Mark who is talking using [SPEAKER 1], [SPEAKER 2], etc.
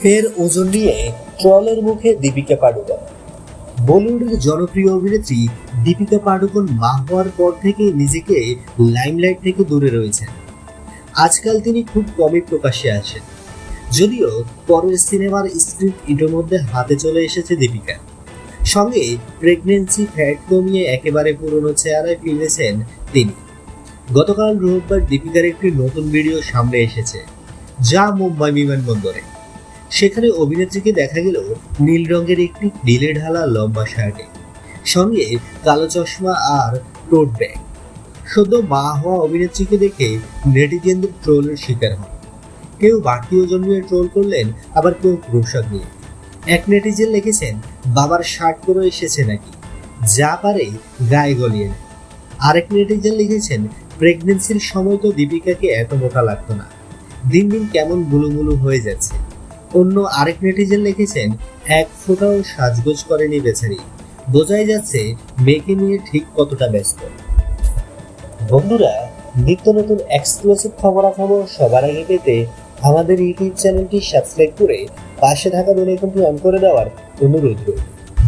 [SPEAKER 1] ফের ওজন নিয়ে ট্রলের মুখে দীপিকা পাডুকোন। বলিউডের জনপ্রিয় অভিনেত্রী দীপিকা পাডুকোন মা হওয়ার পর থেকে নিজেকে লাইমলাইট থেকে দূরে রয়েছেন। আজকাল তিনি খুব কমই প্রকাশ্যে আসেন যদিও পরের সিনেমার স্ক্রিপ্ট ইতিমধ্যে হাতে চলে এসেছে দীপিকা। সঙ্গে প্রেগনেন্সি ফ্যাট কমিয়ে একেবারে পুরনো চেহারায় ফিরেছেন তিনি। গতকাল রোববার দীপিকার একটি নতুন ভিডিও সামনে এসেছে, যা মুম্বাই বিমানবন্দরে। সেখানে অভিনেত্রীকে দেখা গেল নীল রঙের একটি ঢিলে ঢালা লম্বা শার্টে। সঙ্গে কালো চশমা আর টোট ব্যাগ। সদ্য মা হওয়া অভিনেত্রীকে দেখে নেটিজেনদের ট্রোলের শিকার হন। কেউ বাড়তি ওজন নিয়ে ট্রোল করলেন, আবার কেউ পোশাক নিয়ে। এক নেটিজেন লিখেছেন, বাবার শার্ট পরে এসেছে নাকি? যা পারে গায়ে গলিয়ে নেয়। আরেক নেটিজেন লিখেছেন, প্রেগনেন্সির সময় তো দীপিকাকে এত মোটা লাগতো না। দিন দিন কেমন গুলুমুলু হয়ে যাচ্ছে। অন্য আরেক নেটিজেন লিখেছেন, এক ফোঁটাও সাজগোজ করেনি বেচারি। বোঝাই যাচ্ছে মেয়েকে নিয়ে ঠিক কতটা ব্যস্ত। বন্ধুরা, নিত্য নতুন এক্সক্লুসিভ খবরাখবর সবার আগে পেতে আমাদের ইউটিউব চ্যানেলটি সাবস্ক্রাইব করে পাশে থাকা বেল আইকনটি অন করে দেওয়ার অনুরোধ রইল।